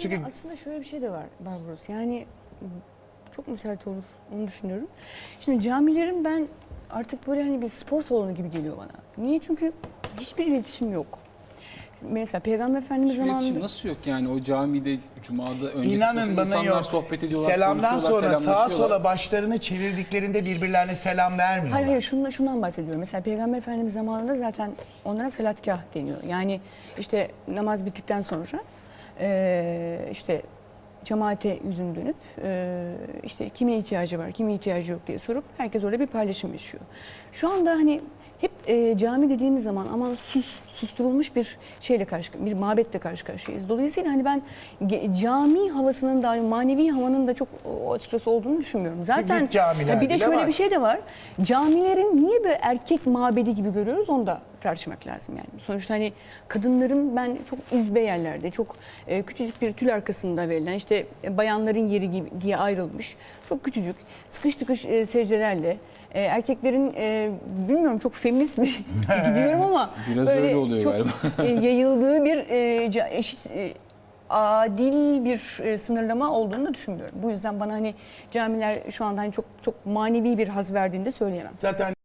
Çünkü Aslında şöyle bir şey de var Barbaros. Yani çok mu sert olur onu düşünüyorum. Şimdi camilerin ben artık böyle hani bir spor salonu gibi geliyor bana. Niye? Çünkü hiçbir iletişim yok. Mesela Peygamber Efendimiz Hiçbir iletişim zamanında... nasıl yok yani o camide cumada öncesi İnanın bana insanlar yok. sohbet ediyorlar, Selamdan konuşuyorlar, sonra sağa selamlaşıyorlar. sola başlarını çevirdiklerinde birbirlerine selam vermiyorlar. Hayır hayır şundan, şundan bahsediyorum. Mesela Peygamber Efendimiz zamanında zaten onlara salatgah deniyor. Yani işte namaz bittikten sonra eee, işte cemaate yüzünü dönüp eee, işte kimin ihtiyacı var, kimin ihtiyacı yok diye sorup herkes orada bir paylaşım yaşıyor. Şu anda hani hep eee, cami dediğimiz zaman aman sus, susturulmuş bir şeyle karşı, bir mabetle karşı karşıyayız. Dolayısıyla hani ben cami havasının da manevi havanın da çok o açıkçası olduğunu düşünmüyorum. Zaten Ha bir de de şöyle var. bir şey de var. Camilerin niye böyle erkek mabedi gibi görüyoruz onu da tartışmak lazım yani. Sonuçta hani kadınların ben çok izbe yerlerde, çok e, küçücük bir tül arkasında verilen işte e, bayanların yeri gibi diye ayrılmış. Çok küçücük, sıkış tıkış e, secdelerle e, erkeklerin e, bilmiyorum çok bir gidiyorum ama Biraz böyle öyle oluyor çok galiba. e, yayıldığı bir e, eşit e, adil bir e, sınırlama olduğunu düşünmüyorum. Bu yüzden bana hani camiler şu anda hani çok çok manevi bir haz verdiğini de söyleyemem. Zaten